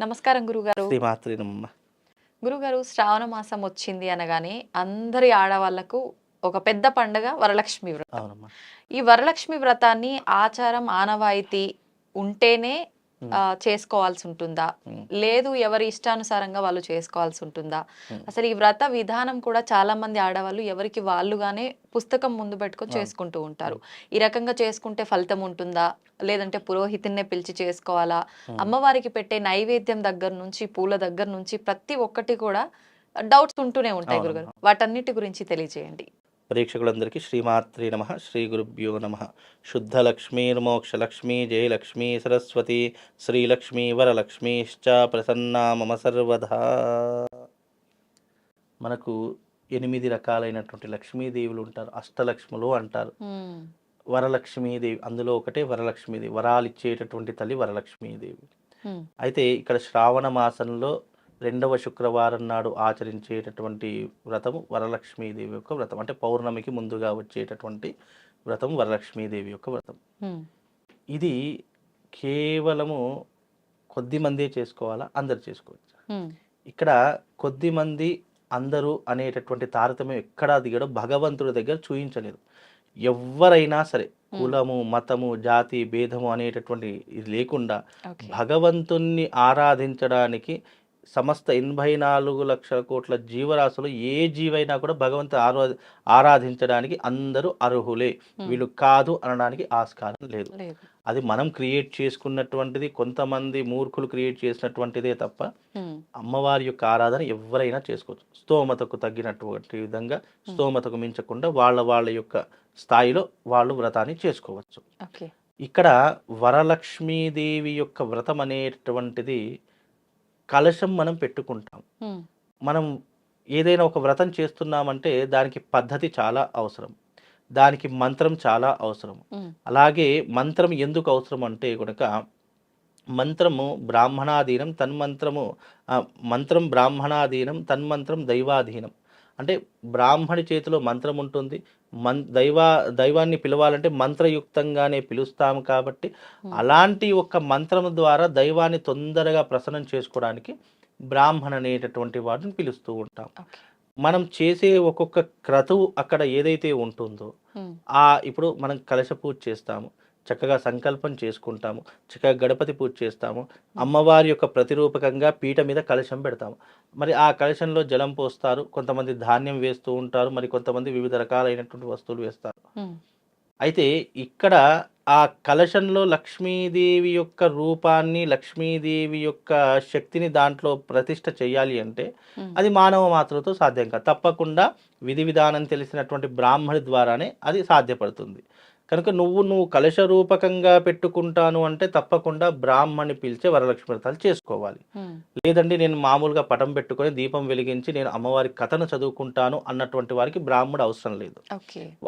నమస్కారం గురుగారు. గురుగారు శ్రావణ మాసం వచ్చింది అనగానే అందరి ఆడవాళ్ళకు ఒక పెద్ద పండగ వరలక్ష్మి వ్రతం. ఈ వరలక్ష్మి వ్రతాన్ని ఆచారం ఆనవాయితీ ఉంటేనే చేసుకోవాల్సి ఉంటుందా Hmm. లేదు ఎవరి ఇష్టానుసారంగా వాళ్ళు చేసుకోవాల్సి ఉంటుందా Hmm. అసలు ఈ వ్రత విధానం కూడా చాలా మంది ఆడవాళ్ళు ఎవరికి వాళ్ళుగానే పుస్తకం ముందు పెట్టుకొని. చేసుకుంటూ ఉంటారు ఈ రకంగా చేసుకుంటే ఫలితం ఉంటుందా లేదంటే పురోహితున్నే పిలిచి చేసుకోవాలా Hmm. అమ్మవారికి పెట్టే నైవేద్యం దగ్గర నుంచి పూల దగ్గర నుంచి ప్రతి ఒక్కటి కూడా డౌట్స్ ఉంటూనే ఉంటాయి. గురుగారు వాటన్నిటి గురించి తెలియజేయండి ప్రేక్షకులందరికీ శ్రీమాత్రి నమ శ్రీ గురుభ్యో నమ శుద్ధ లక్ష్మీర్మోక్ష లక్ష్మీ జయలక్ష్మీ సరస్వతి శ్రీలక్ష్మీ వరలక్ష్మీశ్చ ప్రసన్నా మమ సర్వదా మనకు ఎనిమిది రకాలైనటువంటి లక్ష్మీదేవులు ఉంటారు అష్టలక్ష్ములు అంటారు. వరలక్ష్మీదేవి అందులో ఒకటే వరలక్ష్మీదేవి వరాలు ఇచ్చేటటువంటి తల్లి వరలక్ష్మీదేవి. అయితే ఇక్కడ శ్రావణ మాసంలో రెండవ శుక్రవారం నాడు ఆచరించేటటువంటి వ్రతము వరలక్ష్మీదేవి యొక్క వ్రతం అంటే పౌర్ణమికి ముందుగా వచ్చేటటువంటి వ్రతం వరలక్ష్మీదేవి యొక్క వ్రతం. ఇది కేవలము కొద్ది మందే చేసుకోవాలా అందరు చేసుకోవచ్చు. ఇక్కడ కొద్ది మంది అందరూ అనేటటువంటి తారతమ్యం ఎక్కడా దిగడం భగవంతుడి దగ్గర చూయించలేదు ఎవరైనా సరే కులము మతము జాతి భేదము అనేటటువంటి ఇది లేకుండా. భగవంతుణ్ణి ఆరాధించడానికి సమస్త ఎనభై నాలుగు లక్షల కోట్ల జీవరాశులు ఏ జీవైనా కూడా భగవంతు ఆరా ఆరాధించడానికి అందరూ అర్హులే. వీళ్ళు కాదు అనడానికి ఆస్కారం లేదు అది మనం క్రియేట్ చేసుకున్నటువంటిది కొంతమంది మూర్ఖులు క్రియేట్ చేసినటువంటిదే తప్ప. అమ్మవారి యొక్క ఆరాధన ఎవరైనా చేసుకోవచ్చు స్తోమతకు తగ్గినటువంటి విధంగా స్తోమతకు మించకుండా వాళ్ళ వాళ్ళ యొక్క స్థాయిలో వాళ్ళు వ్రతాన్ని చేసుకోవచ్చు. ఇక్కడ వరలక్ష్మీదేవి యొక్క వ్రతం అనేటువంటిది కలశం మనం పెట్టుకుంటాం. మనం ఏదైనా ఒక వ్రతం చేస్తున్నామంటే దానికి పద్ధతి చాలా అవసరం దానికి మంత్రం చాలా అవసరం. అలాగే మంత్రం ఎందుకు అవసరం అంటే కనుక మంత్రము బ్రాహ్మణాధీనం తన్మంత్రము మంత్రం బ్రాహ్మణాధీనం తన్మంత్రం దైవాధీనం అంటే బ్రాహ్మణి చేతిలో మంత్రం ఉంటుంది మన్ దైవ దైవాన్ని పిలవాలంటే మంత్రయుక్తంగానే పిలుస్తాము కాబట్టి. అలాంటి ఒక మంత్రం ద్వారా దైవాన్ని తొందరగా ప్రసన్నం చేసుకోవడానికి బ్రాహ్మణ అనేటటువంటి వాటిని పిలుస్తూ ఉంటాం. మనం చేసే ఒక్కొక్క క్రతువు అక్కడ ఏదైతే ఉంటుందో. ఆ ఇప్పుడు మనం కలశ పూజ చేస్తాము చక్కగా సంకల్పం చేసుకుంటాము చక్కగా గణపతి పూజ చేస్తాము అమ్మవారి యొక్క ప్రతిరూపకంగా పీట మీద కలశం పెడతాము మరి ఆ కలశంలో జలం పోస్తారు కొంతమంది ధాన్యం వేస్తూ ఉంటారు మరి కొంతమంది వివిధ రకాలైనటువంటి వస్తువులు వేస్తారు. అయితే ఇక్కడ ఆ కలశంలో లక్ష్మీదేవి యొక్క రూపాన్ని లక్ష్మీదేవి యొక్క శక్తిని దాంట్లో ప్రతిష్ఠ చేయాలి అంటే. అది మానవ మాత్రతో సాధ్యం కాదు తప్పకుండా విధి విధానం తెలిసినటువంటి బ్రాహ్మణి ద్వారానే అది సాధ్యపడుతుంది కనుక నువ్వు నువ్వు కలశ రూపకంగా పెట్టుకుంటాను అంటే తప్పకుండా బ్రాహ్మణి పిలిచే వరలక్ష్మి వ్రతాలు చేసుకోవాలి. లేదండి నేను మామూలుగా పటం పెట్టుకొని దీపం వెలిగించి నేను అమ్మవారి కథను చదువుకుంటాను అన్నటువంటి వారికి బ్రాహ్మడు అవసరం లేదు.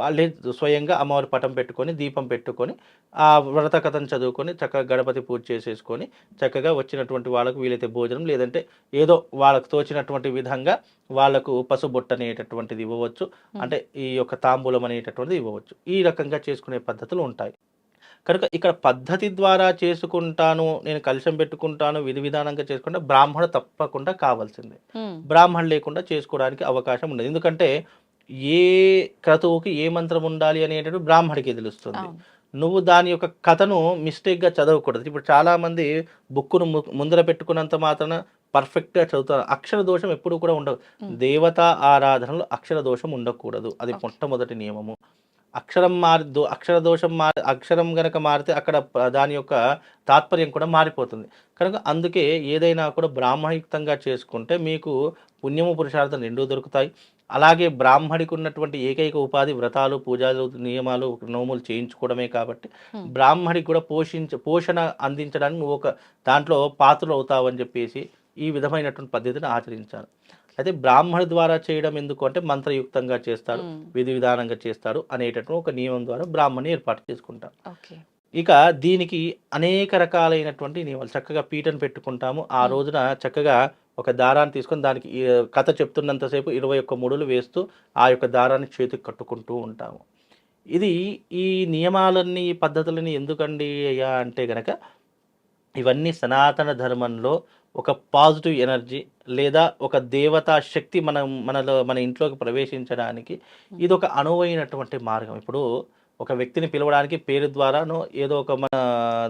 వాళ్ళే స్వయంగా అమ్మవారి పటం పెట్టుకొని దీపం పెట్టుకొని ఆ వ్రత కథను చదువుకొని చక్కగా గణపతి పూజ చేసేసుకొని చక్కగా వచ్చినటువంటి వాళ్ళకు వీలైతే భోజనం లేదంటే ఏదో వాళ్ళకు తోచినటువంటి విధంగా వాళ్ళకు పసుబొట్టు అనేటటువంటిది ఇవ్వవచ్చు. అంటే ఈ యొక్క తాంబూలం అనేటటువంటిది ఇవ్వవచ్చు. ఈ రకంగా చేసుకునే పద్ధతులు ఉంటాయి. కనుక ఇక్కడ పద్ధతి ద్వారా చేసుకుంటాను నేను కలుషం పెట్టుకుంటాను విధి విధానంగా చేసుకుంటే బ్రాహ్మణ తప్పకుండా కావాల్సిందే. బ్రాహ్మణ లేకుండా చేసుకోవడానికి అవకాశం ఉండదు. ఎందుకంటే ఏ క్రతువుకి ఏ మంత్రం ఉండాలి అనేటటువంటి బ్రాహ్మడికి తెలుస్తుంది. నువ్వు దాని యొక్క కథను మిస్టేక్గా చదవకూడదు. ఇప్పుడు చాలామంది బుక్కును ముందర పెట్టుకున్నంత మాత్రాన పర్ఫెక్ట్గా చదువుతారు. అక్షర దోషం ఎప్పుడు కూడా ఉండదు. దేవతా ఆరాధనలో అక్షర దోషం ఉండకూడదు. అది. మొట్టమొదటి నియమము. అక్షరం మారి దో అక్షర దోషం మారి అక్షరం గనక మారితే అక్కడ దాని యొక్క తాత్పర్యం కూడా మారిపోతుంది కనుక అందుకే ఏదైనా కూడా బ్రాహ్మణయుక్తంగా చేసుకుంటే మీకు పుణ్యము పురుషార్థం రెండూ దొరుకుతాయి అలాగే బ్రాహ్మడికి ఉన్నటువంటి ఏకైక ఉపాధి వ్రతాలు పూజలు నియమాలు నోములు చేయించుకోవడమే కాబట్టి. బ్రాహ్మడికి కూడా పోషించ పోషణ అందించడానికి నువ్వు ఒక దాంట్లో పాత్రలు అవుతావని చెప్పేసి ఈ విధమైనటువంటి పద్ధతిని ఆచరించాలి అయితే బ్రాహ్మణి ద్వారా చేయడం ఎందుకు అంటే మంత్రయుక్తంగా చేస్తాడు Hmm. విధి విధానంగా చేస్తాడు అనేటటువంటి ఒక నియమం ద్వారా బ్రాహ్మణి ఏర్పాటు చేసుకుంటాం Okay. ఇక దీనికి అనేక రకాలైనటువంటి నియమాలు చక్కగా పీటను పెట్టుకుంటాము ఆ. రోజున చక్కగా ఒక దారాన్ని తీసుకొని దానికి కథ చెప్తున్నంతసేపు ఇరవై ఒక్క ముడులు వేస్తూ ఆ యొక్క దారాన్ని చేతికి కట్టుకుంటూ ఉంటాము ఇది ఈ నియమాలన్నీ ఈ పద్ధతులని ఎందుకండి అయ్యా అంటే గనక ఇవన్నీ సనాతన ధర్మంలో ఒక పాజిటివ్ ఎనర్జీ లేదా ఒక దేవతా శక్తి మనం మనలో మన ఇంట్లోకి ప్రవేశించడానికి ఇది ఒక అనువైనటువంటి మార్గం. ఇప్పుడు ఒక వ్యక్తిని పిలవడానికి పేరు ద్వారానో ఏదో ఒక మన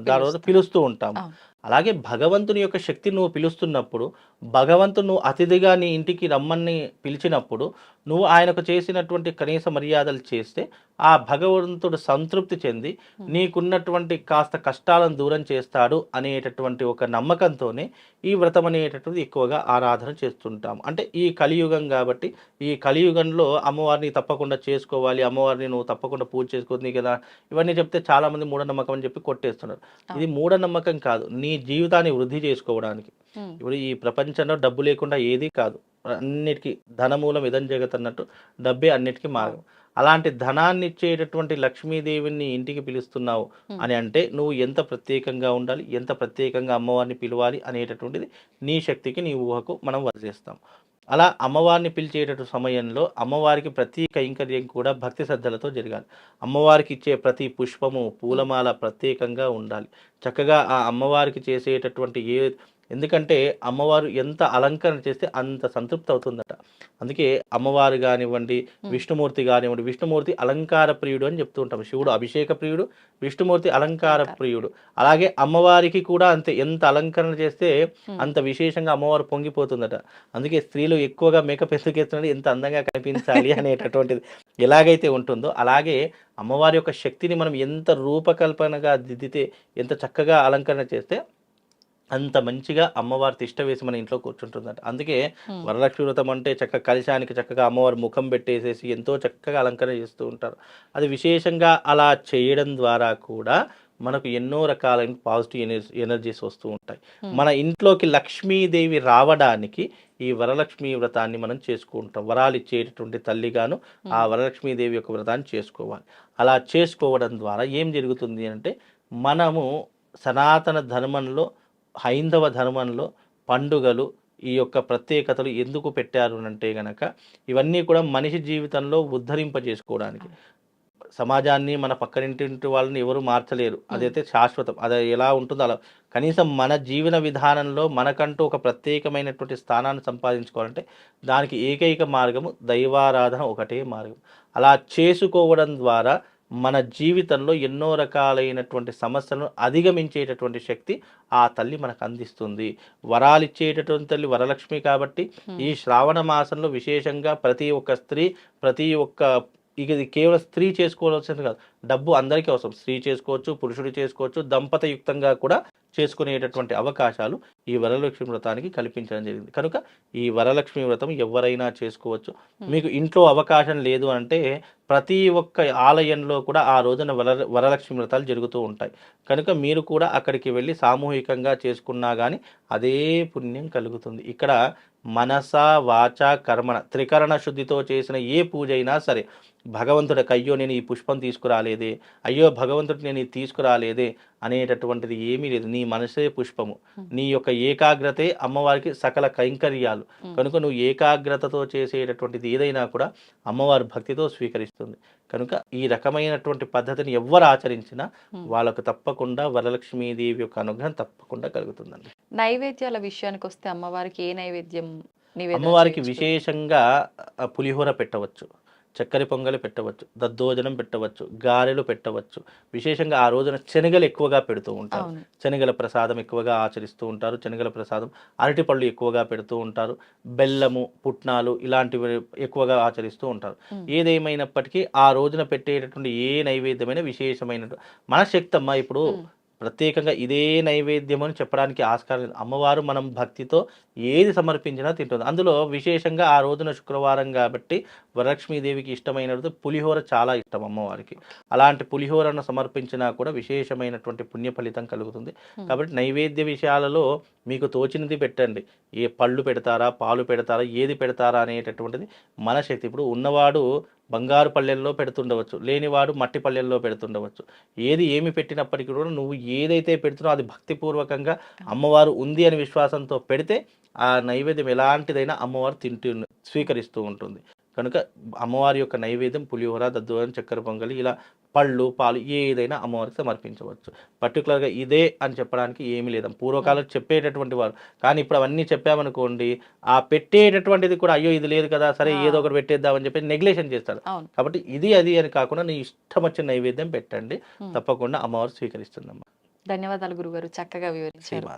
దాని పిలుస్తూ. ఉంటాము అవును. అలాగే భగవంతుని యొక్క శక్తి నువ్వు పిలుస్తున్నప్పుడు భగవంతుడు నువ్వు అతిథిగా నీ ఇంటికి రమ్మని పిలిచినప్పుడు నువ్వు ఆయనకు చేసినటువంటి కనీస మర్యాదలు చేస్తే ఆ భగవంతుడు సంతృప్తి చెంది నీకున్నటువంటి కాస్త కష్టాలను దూరం చేస్తాడు అనేటటువంటి ఒక నమ్మకంతోనే ఈ వ్రతం అనేటటువంటిది ఎక్కువగా ఆరాధన చేస్తుంటాం అంటే ఈ కలియుగం కాబట్టి ఈ కలియుగంలో అమ్మవారిని తప్పకుండా చేసుకోవాలి అమ్మవారిని నువ్వు తప్పకుండా పూజ చేసుకోవాలి కదా ఇవన్నీ చెప్తే చాలా మంది మూఢనమ్మకం అని చెప్పి కొట్టేస్తున్నారు. ఇది మూఢనమ్మకం కాదు నీ జీవితాన్ని వృద్ధి చేసుకోవడానికి. ఉమ్, ఇప్పుడు ఈ ప్రపంచంలో డబ్బు లేకుండా ఏది కాదు. అన్నిటికీ ధనమూలం ఇదం జగత్ అన్నట్టు డబ్బే అన్నిటికీ మార్గం. అలాంటి ధనాన్ని ఇచ్చేటటువంటి లక్ష్మీదేవిని ఇంటికి పిలుస్తున్నావు అని అంటే నువ్వు ఎంత ప్రత్యేకంగా ఉండాలి ఎంత ప్రత్యేకంగా అమ్మవారిని పిలవాలి అనేటటువంటిది నీ శక్తికి నీ ఊహకు మనం వదిలేస్తాం. అలా అమ్మవారిని పిలిచేటటు సమయంలో అమ్మవారికి ప్రతి కైంకర్యం కూడా భక్తి శ్రద్ధలతో జరగాలి. అమ్మవారికి ఇచ్చే ప్రతి పుష్పము పూలమాల ప్రత్యేకంగా ఉండాలి. చక్కగా ఆ అమ్మవారికి చేసేటటువంటి ఏ ఎందుకంటే అమ్మవారు ఎంత అలంకరణ చేస్తే అంత సంతృప్తి అవుతుందట. అందుకే అమ్మవారు కానివ్వండి విష్ణుమూర్తి కానివ్వండి విష్ణుమూర్తి అలంకార ప్రియుడు అని చెప్తూ ఉంటాం. శివుడు అభిషేక ప్రియుడు విష్ణుమూర్తి అలంకార ప్రియుడు. అలాగే అమ్మవారికి కూడా అంతే ఎంత అలంకరణ చేస్తే అంత విశేషంగా అమ్మవారు పొంగిపోతుందట. అందుకే స్త్రీలు ఎక్కువగా మేకప్ ఎందుకేస్తున్నది ఎంత అందంగా కనిపించాలి అనేటటువంటిది ఎలాగైతే ఉంటుందో అలాగే అమ్మవారి యొక్క శక్తిని మనం ఎంత రూపకల్పనగా దిద్దితే ఎంత చక్కగా అలంకరణ చేస్తే అంత మంచిగా అమ్మవారి తిష్ట వేసి మన ఇంట్లో కూర్చుంటుందట. అందుకే. వరలక్ష్మి వ్రతం అంటే చక్కగా కలశానికి చక్కగా అమ్మవారి ముఖం పెట్టేసేసి ఎంతో చక్కగా అలంకరణ చేస్తూ ఉంటారు. అది విశేషంగా అలా చేయడం ద్వారా కూడా మనకు ఎన్నో రకాలైన పాజిటివ్ ఎనర్జీ ఎనర్జీస్ వస్తూ ఉంటాయి. మన ఇంట్లోకి లక్ష్మీదేవి రావడానికి ఈ వరలక్ష్మి వ్రతాన్ని మనం చేసుకుంటాం. వరాలు ఇచ్చేటటువంటి తల్లిగాను ఆ వరలక్ష్మీదేవి యొక్క వ్రతాన్ని చేసుకోవాలి. అలా చేసుకోవడం ద్వారా ఏం జరుగుతుంది అంటే మనము సనాతన ధర్మంలో హైందవ ధర్మంలో పండుగలు ఈ యొక్క ప్రత్యేకతలు ఎందుకు పెట్టారు అంటే గనక ఇవన్నీ కూడా మనిషి జీవితంలో ఉద్ధరింపజేసుకోవడానికి. సమాజాన్ని మన పక్కనింటి వాళ్ళని ఎవరు మార్చలేరు. అదైతే శాశ్వతం. అది ఎలా ఉంటుందో అలా. కనీసం మన జీవన విధానంలో మనకంటూ ఒక ప్రత్యేకమైనటువంటి స్థానాన్ని సంపాదించుకోవాలంటే దానికి ఏకైక మార్గము దైవారాధన ఒకటే మార్గం. అలా చేసుకోవడం ద్వారా మన జీవితంలో ఎన్నో రకాలైనటువంటి సమస్యలను అధిగమించేటటువంటి శక్తి ఆ తల్లి మనకు అందిస్తుంది. వరాలు ఇచ్చేటటువంటి తల్లి వరలక్ష్మి కాబట్టి ఈ శ్రావణ మాసంలో విశేషంగా ప్రతి ఒక్క స్త్రీ ప్రతి ఒక్క ఇక ఇది కేవలం స్త్రీ చేసుకోవాల్సింది కాదు. డబ్బు అందరికీ అవసరం. స్త్రీ చేసుకోవచ్చు పురుషుడు చేసుకోవచ్చు దంపతయుక్తంగా కూడా చేసుకునేటటువంటి అవకాశాలు ఈ వరలక్ష్మి వ్రతానికి కల్పించడం జరిగింది. కనుక ఈ వరలక్ష్మి వ్రతం ఎవరైనా చేసుకోవచ్చు. మీకు ఇంట్లో అవకాశం లేదు అంటే ప్రతి ఒక్క ఆలయంలో కూడా ఆ రోజున వర వరలక్ష్మి వ్రతాలు జరుగుతూ ఉంటాయి. కనుక మీరు కూడా అక్కడికి వెళ్ళి సామూహికంగా చేసుకున్నా కానీ అదే పుణ్యం కలుగుతుంది. ఇక్కడ మనస వాచ కర్మణ త్రికరణ శుద్ధితో చేసిన ఏ పూజ అయినా సరే భగవంతుడికి అయ్యో నేను ఈ పుష్పం తీసుకురాలేదే అయ్యో భగవంతుడికి నేను ఇది తీసుకురాలేదే అనేటటువంటిది ఏమీ లేదు. నీ మనసే పుష్పము. నీ యొక్క ఏకాగ్రతే అమ్మవారికి సకల కైంకర్యాలు. కనుక నువ్వు ఏకాగ్రతతో చేసేటటువంటిది ఏదైనా కూడా అమ్మవారి భక్తితో స్వీకరిస్తుంది కనుక ఈ రకమైనటువంటి పద్ధతిని ఎవ్వరు ఆచరించినా వాళ్ళకు తప్పకుండా వరలక్ష్మీదేవి యొక్క అనుగ్రహం తప్పకుండా కలుగుతుందండి. నైవేద్యాల విషయానికి వస్తే అమ్మవారికి ఏ నైవేద్యం అమ్మవారికి? విశేషంగా పులిహోర పెట్టవచ్చు. చక్కెర పొంగలి పెట్టవచ్చు దద్దోజనం పెట్టవచ్చు గారెలు పెట్టవచ్చు. విశేషంగా ఆ రోజున శనగలు ఎక్కువగా పెడుతూ ఉంటారు. శనగల ప్రసాదం ఎక్కువగా ఆచరిస్తూ ఉంటారు. శనగల ప్రసాదం అరటిపళ్ళు ఎక్కువగా పెడుతూ ఉంటారు. బెల్లము పుట్నాలు ఇలాంటివి ఎక్కువగా ఆచరిస్తూ ఉంటారు. ఏదేమైనప్పటికీ ఆ రోజున పెట్టేటటువంటి ఏ నైవేద్యమైన విశేషమైన మన శక్తి అమ్మ ఇప్పుడు. ప్రత్యేకంగా ఇదే నైవేద్యం అని చెప్పడానికి ఆస్కారం లేదు. అమ్మవారు మనం భక్తితో ఏది సమర్పించినా తింటుంది. అందులో విశేషంగా ఆ రోజున శుక్రవారం కాబట్టి వరలక్ష్మీదేవికి ఇష్టమైనది పులిహోర చాలా ఇష్టం అమ్మవారికి. అలాంటి పులిహోరను సమర్పించినా కూడా విశేషమైనటువంటి పుణ్య ఫలితం కలుగుతుంది. కాబట్టి నైవేద్య విషయాలలో మీకు తోచినది పెట్టండి. ఏ పళ్ళు పెడతారా పాలు పెడతారా ఏది పెడతారా అనేటటువంటిది మన శక్తి. ఇప్పుడు ఉన్నవాడు బంగారు పల్లెల్లో పెడుతుండవచ్చు లేనివాడు మట్టి పల్లెల్లో పెడుతుండవచ్చు. ఏది ఏమి పెట్టినప్పటికీ కూడా నువ్వు ఏదైతే పెడుతున్నావు అది భక్తిపూర్వకంగా అమ్మవారు ఉంది అని విశ్వాసంతో పెడితే ఆ నైవేద్యం ఎలాంటిదైనా అమ్మవారు తింటూ స్వీకరిస్తూ ఉంటుంది. కనుక అమ్మవారి యొక్క నైవేద్యం పులిహోర దద్దోజనం చక్కెర పొంగలి ఇలా పళ్ళు పాలు ఏదైనా అమ్మవారికి సమర్పించవచ్చు. పర్టికులర్గా ఇదే అని చెప్పడానికి ఏమీ లేదు. పూర్వకాలం చెప్పేటటువంటి వారు. కానీ ఇప్పుడు అవన్నీ చెప్పామనుకోండి ఆ పెట్టేటటువంటిది కూడా అయ్యో ఇది లేదు కదా సరే. ఏదో ఒకటి పెట్టేద్దామని చెప్పి నెగ్లెక్షన్ చేస్తారు. కాబట్టి ఇది అది అని కాకుండా నీ ఇష్టం వచ్చిన నైవేద్యం పెట్టండి. తప్పకుండా అమ్మవారు స్వీకరిస్తుందమ్మా. ధన్యవాదాలు గురుగారు. చక్కగా వివరించారు.